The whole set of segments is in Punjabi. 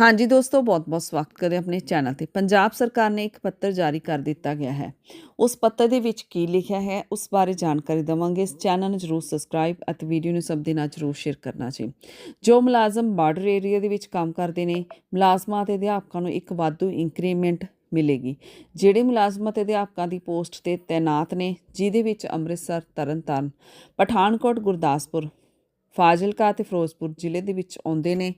ਹਾਂਜੀ ਦੋਸਤੋ, ਬਹੁਤ-ਬਹੁਤ ਸਵਾਗਤ ਕਰਦੇ ਆਪਣੇ ਚੈਨਲ ਤੇ। ਪੰਜਾਬ ਸਰਕਾਰ ਨੇ ਇੱਕ ਪੱਤਰ ਜਾਰੀ ਕਰ ਦਿੱਤਾ ਗਿਆ ਹੈ। ਉਸ ਪੱਤਰ ਦੇ ਵਿੱਚ ਕੀ ਲਿਖਿਆ ਹੈ, ਉਸ ਬਾਰੇ ਜਾਣਕਾਰੀ ਦਵਾਂਗੇ। ਇਸ ਚੈਨਲ ਨੂੰ ਜਰੂਰ ਸਬਸਕ੍ਰਾਈਬ ਅਤੇ ਵੀਡੀਓ ਨੂੰ ਸਭ ਦੇ ਨਾਲ ਜਰੂਰ ਸ਼ੇਅਰ ਕਰਨਾ ਜੀ। ਜੋ ਮੁਲਾਜ਼ਮ ਬਾਰਡਰ ਏਰੀਆ ਦੇ ਵਿੱਚ ਕੰਮ ਕਰਦੇ ਨੇ, ਮੁਲਾਜ਼ਮਾਂ ਤੇ ਅਧਿਆਪਕਾਂ ਨੂੰ ਇੱਕ ਵਾਧੂ ਇੰਕਰੀਮੈਂਟ ਮਿਲੇਗੀ। ਜਿਹੜੇ ਮੁਲਾਜ਼ਮਾਂ ਤੇ ਅਧਿਆਪਕਾਂ ਦੀ ਪੋਸਟ ਤੇ ਤਾਇਨਾਤ ਨੇ, ਜਿਹਦੇ ਵਿੱਚ ਅੰਮ੍ਰਿਤਸਰ, ਤਰਨਤਾਰਨ, ਪਠਾਨਕੋਟ, ਗੁਰਦਾਸਪੁਰ, ਫਾਜ਼ਿਲਕਾ ਤੇ ਫਿਰੋਜ਼ਪੁਰ ਜ਼ਿਲ੍ਹੇ ਦੇ ਵਿੱਚ ਆਉਂਦੇ ਨੇ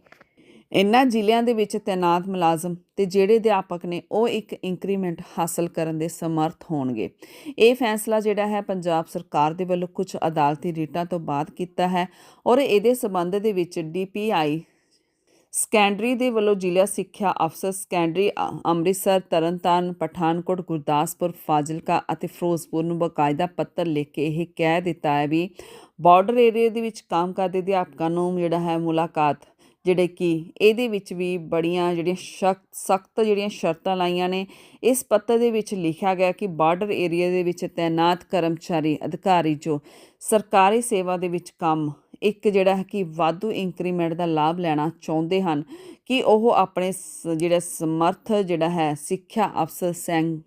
ਇਨ੍ਹਾਂ ਜ਼ਿਲ੍ਹਿਆਂ ਦੇ ਵਿੱਚ ਤਾਇਨਾਤ ਮੁਲਾਜ਼ਮ ਤੇ ਜਿਹੜੇ ਅਧਿਆਪਕ ਨੇ ਉਹ ਇੱਕ ਇੰਕਰੀਮੈਂਟ ਹਾਸਲ ਕਰਨ ਦੇ ਸਮਰਥ ਹੋਣਗੇ। ਇਹ ਫੈਸਲਾ ਜਿਹੜਾ ਹੈ ਪੰਜਾਬ ਸਰਕਾਰ ਦੇ ਵੱਲੋਂ ਕੁਝ ਅਦਾਲਤੀ ਰੀਟਾਂ ਤੋਂ ਬਾਅਦ ਕੀਤਾ ਹੈ ਔਰ ਇਹਦੇ ਸਬੰਧ ਦੇ ਵਿੱਚ ਡੀਪੀਆਈ ਸਕੈਂਡਰੀ ਦੇ ਵੱਲੋਂ ਜ਼ਿਲ੍ਹਾ ਸਿੱਖਿਆ ਅਫਸਰ ਸਕੈਂਡਰੀ ਅ- ਅੰਮ੍ਰਿਤਸਰ, ਤਰਨਤਾਰਨ, ਪਠਾਨਕੋਟ, ਗੁਰਦਾਸਪੁਰ, ਫਾਜ਼ਿਲਕਾ ਅਤੇ ਫਿਰੋਜ਼ਪੁਰ ਨੂੰ ਬਕਾਇਦਾ ਪੱਤਰ ਲਿਖ ਕੇ ਇਹ ਕਹਿ ਦਿੱਤਾ ਹੈ ਵੀ ਬਾਰਡਰ ਏਰੀਆ ਦੇ ਵਿੱਚ ਕੰਮ ਕਰਦੇ ਅਧਿਆਪਕਾਂ ਨੂੰ ਜਿਹੜਾ ਹੈ ਮੁਲਾਕਾਤ ਜਿਹੜੇ ਕਿ ਇਹਦੇ ਵਿੱਚ ਵੀ ਬੜੀਆਂ ਜਿਹੜੀਆਂ ਸਖਤ ਸਖਤ ਜਿਹੜੀਆਂ ਸ਼ਰਤਾਂ ਲਾਈਆਂ ਨੇ। ਇਸ ਪੱਤਰ ਦੇ ਵਿੱਚ ਲਿਖਿਆ ਗਿਆ ਕਿ ਬਾਰਡਰ ਏਰੀਆ ਦੇ ਵਿੱਚ ਤਾਇਨਾਤ ਕਰਮਚਾਰੀ ਅਧਿਕਾਰੀ ਜੋ ਸਰਕਾਰੀ ਸੇਵਾ ਦੇ ਵਿੱਚ ਕੰਮ, ਇੱਕ ਜਿਹੜਾ ਹੈ ਕਿ ਵਾਧੂ ਇੰਕਰੀਮੈਂਟ ਦਾ ਲਾਭ ਲੈਣਾ ਚਾਹੁੰਦੇ ਹਨ, ਕਿ ਉਹ ਆਪਣੇ ਸ- ਜਿਹੜਾ ਸਮਰਥ ਜਿਹੜਾ ਹੈ ਸਿੱਖਿਆ ਅਫਸਰ ਸੈਂਗ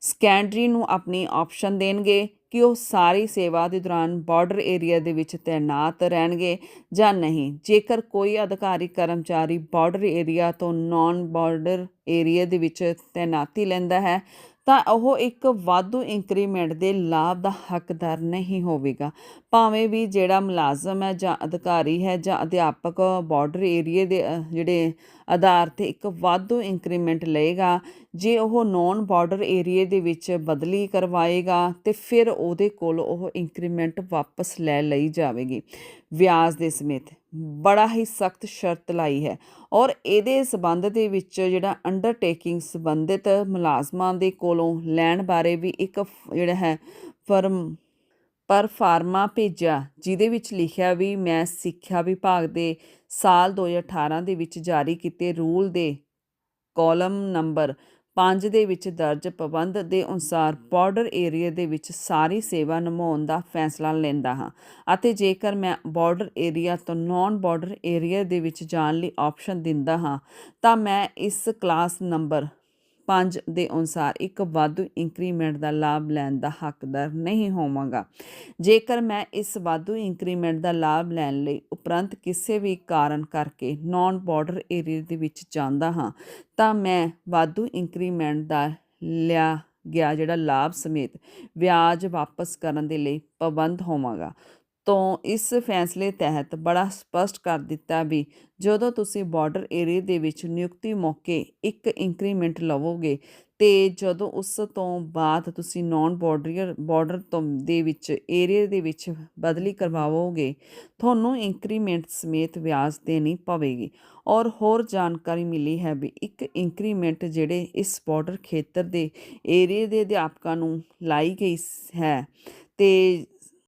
ਸਕੈਂਡਰੀ ਨੂੰ ਆਪਣੀ ਆਪਸ਼ਨ ਦੇਣਗੇ। ਕਿ ਉਹ ਸਾਰੀ ਸੇਵਾ ਦੇ ਦੌਰਾਨ ਬਾਰਡਰ ਏਰੀਆ ਦੇ ਵਿੱਚ ਤਾਇਨਾਤ ਰਹਿਣਗੇ ਜਾਂ ਨਹੀਂ। ਜੇਕਰ ਕੋਈ ਅਧਿਕਾਰੀ ਕਰਮਚਾਰੀ ਬਾਰਡਰ ਏਰੀਆ ਤੋਂ ਨਾਨ ਬਾਰਡਰ ਏਰੀਆ ਦੇ ਵਿੱਚ ਤਾਇਨਾਤੀ ਲੈਂਦਾ ਹੈ ਤਾਂ ਉਹ ਇੱਕ ਵਾਧੂ ਇੰਕਰੀਮੈਂਟ ਦੇ ਲਾਭ ਦਾ ਹੱਕਦਾਰ ਨਹੀਂ ਹੋਵੇਗਾ। ਭਾਵੇਂ ਵੀ ਜਿਹੜਾ ਮੁਲਾਜ਼ਮ ਹੈ ਜਾਂ ਅਧਿਕਾਰੀ ਹੈ ਜਾਂ ਅਧਿਆਪਕ ਬਾਰਡਰ ਏਰੀਏ ਦੇ ਜਿਹੜੇ ਆਧਾਰ ਤੇ ਇੱਕ ਵਾਧੂ ਇੰਕਰੀਮੈਂਟ ਲਏਗਾ, ਜੇ ਉਹ ਨੌਨ ਬਾਰਡਰ ਏਰੀਏ ਦੇ ਵਿੱਚ ਬਦਲੀ ਕਰਵਾਏਗਾ ਤੇ ਫਿਰ ਉਹਦੇ ਕੋਲ ਉਹ ਇੰਕਰੀਮੈਂਟ ਵਾਪਸ ਲੈ ਲਈ ਜਾਵੇਗੀ। ਵਿਆਜ ਦੇ ਸਮੇਤ ਬੜਾ ਹੀ ਸਖਤ ਸ਼ਰਤ ਲਾਈ ਹੈ। ਔਰ ਇਹਦੇ ਸਬੰਧ ਦੇ ਵਿੱਚ ਜਿਹੜਾ ਅੰਡਰਟੇਕਿੰਗ ਸੰਬੰਧਿਤ ਮੁਲਾਜ਼ਮਾਂ ਦੇ ਕੋਲੋਂ ਲੈਣ ਬਾਰੇ ਵੀ ਇੱਕ ਜਿਹੜਾ ਹੈ, ਫਰਮ ਪਰ ਫਾਰਮਾ ਭੇਜਿਆ, ਜਿਹਦੇ ਵਿੱਚ ਲਿਖਿਆ ਵੀ ਮੈਂ ਸਿੱਖਿਆ ਵਿਭਾਗ ਦੇ ਸਾਲ 2018 ਦੇ ਵਿੱਚ ਜਾਰੀ ਕੀਤੇ ਰੂਲ ਦੇ ਕਾਲਮ ਨੰਬਰ 5 ਦੇ ਵਿੱਚ ਦਰਜ ਪਾਬੰਦ ਦੇ ਅਨੁਸਾਰ ਬਾਰਡਰ ਏਰੀਆ ਦੇ ਵਿੱਚ ਸਾਰੀ ਸੇਵਾ ਨਿਭਾਉਣ ਦਾ ਫੈਸਲਾ ਲੈਂਦਾ ਹਾਂ ਅਤੇ ਜੇਕਰ ਮੈਂ ਬਾਰਡਰ ਏਰੀਆ ਤੋਂ ਨਾਨ ਬਾਰਡਰ ਏਰੀਆ ਦੇ ਵਿੱਚ ਜਾਣ ਲਈ ਆਪਸ਼ਨ ਦਿੰਦਾ ਹਾਂ ਤਾਂ ਮੈਂ ਇਸ ਕਲਾਸ ਨੰਬਰ 5 ਦੇ ਅਨੁਸਾਰ ਇੱਕ ਵਾਧੂ ਇੰਕਰੀਮੈਂਟ ਦਾ ਲਾਭ ਲੈਣ ਦਾ ਹੱਕਦਾਰ ਨਹੀਂ ਹੋਵਾਂਗਾ। ਜੇਕਰ ਮੈਂ ਇਸ ਵਾਧੂ ਇੰਕਰੀਮੈਂਟ ਦਾ ਲਾਭ ਲੈਣ ਲਈ ਉਪਰੰਤ ਕਿਸੇ ਵੀ ਕਾਰਨ ਕਰਕੇ ਨਾਨ ਬਾਰਡਰ ਏਰੀਆ ਦੇ ਵਿੱਚ ਜਾਂਦਾ ਹਾਂ, ਤਾਂ ਮੈਂ ਵਾਧੂ ਇੰਕਰੀਮੈਂਟ ਦਾ ਲਿਆ ਗਿਆ ਜਿਹੜਾ ਲਾਭ ਸਮੇਤ ਵਿਆਜ ਵਾਪਸ ਕਰਨ ਦੇ ਲਈ ਪਾਬੰਦ ਹੋਵਾਂਗਾ। ਤੋਂ ਇਸ ਫੈਸਲੇ ਤਹਿਤ ਬੜਾ ਸਪਸ਼ਟ ਕਰ ਦਿੱਤਾ ਵੀ ਜਦੋਂ ਤੁਸੀਂ ਬਾਰਡਰ ਏਰੀਆ ਦੇ ਵਿੱਚ ਨਿਯੁਕਤੀ ਮੌਕੇ ਇੱਕ ਇਨਕਰੀਮੈਂਟ ਲਵੋਗੇ, ਤੇ ਜਦੋਂ ਉਸ ਤੋਂ ਬਾਅਦ ਤੁਸੀਂ ਨਾਨ ਬਾਰਡਰ ਬਾਰਡਰ ਤੋਂ ਦੇ ਵਿੱਚ ਏਰੀਆ ਦੇ ਵਿੱਚ ਬਦਲੀ ਕਰਵਾਓਗੇ ਤੁਹਾਨੂੰ ਇਨਕਰੀਮੈਂਟ ਸਮੇਤ ਵਿਆਜ ਦੇਣੀ ਪਵੇਗੀ। ਔਰ ਹੋਰ ਜਾਣਕਾਰੀ ਮਿਲੀ ਹੈ ਵੀ ਇੱਕ ਇਨਕਰੀਮੈਂਟ ਜਿਹੜੇ ਇਸ ਬਾਰਡਰ ਖੇਤਰ ਦੇ ਏਰੀਆ ਦੇ ਅਧਿਆਪਕਾਂ ਨੂੰ ਲਾਈ ਗਈ ਹੈ, ਤੇ